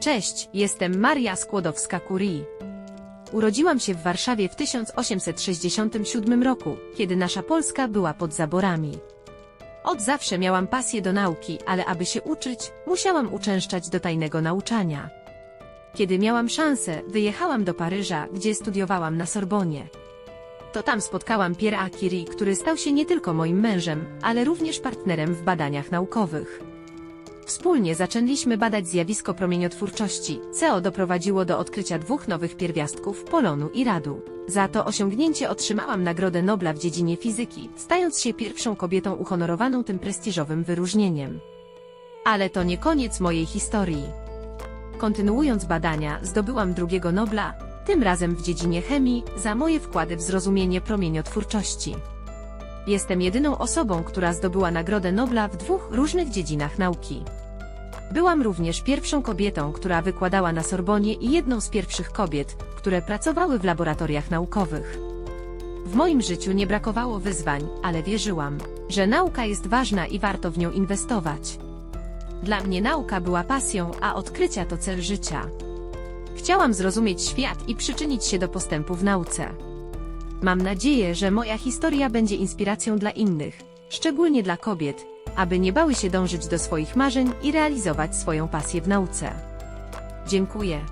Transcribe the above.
Cześć, jestem Maria Skłodowska-Curie. Urodziłam się w Warszawie w 1867 roku, kiedy nasza Polska była pod zaborami. Od zawsze miałam pasję do nauki, ale aby się uczyć, musiałam uczęszczać do tajnego nauczania. Kiedy miałam szansę, wyjechałam do Paryża, gdzie studiowałam na Sorbonie. To tam spotkałam Pierre'a Curie, który stał się nie tylko moim mężem, ale również partnerem w badaniach naukowych. Wspólnie zaczęliśmy badać zjawisko promieniotwórczości. CO doprowadziło do odkrycia dwóch nowych pierwiastków, polonu i radu. Za to osiągnięcie otrzymałam Nagrodę Nobla w dziedzinie fizyki, stając się pierwszą kobietą uhonorowaną tym prestiżowym wyróżnieniem. Ale to nie koniec mojej historii. Kontynuując badania, zdobyłam drugiego Nobla, tym razem w dziedzinie chemii, za moje wkłady w zrozumienie promieniotwórczości. Jestem jedyną osobą, która zdobyła Nagrodę Nobla w dwóch różnych dziedzinach nauki. Byłam również pierwszą kobietą, która wykładała na Sorbonie i jedną z pierwszych kobiet, które pracowały w laboratoriach naukowych. W moim życiu nie brakowało wyzwań, ale wierzyłam, że nauka jest ważna i warto w nią inwestować. Dla mnie nauka była pasją, a odkrycia to cel życia. Chciałam zrozumieć świat i przyczynić się do postępu w nauce. Mam nadzieję, że moja historia będzie inspiracją dla innych, szczególnie dla kobiet, aby nie bały się dążyć do swoich marzeń i realizować swoją pasję w nauce. Dziękuję.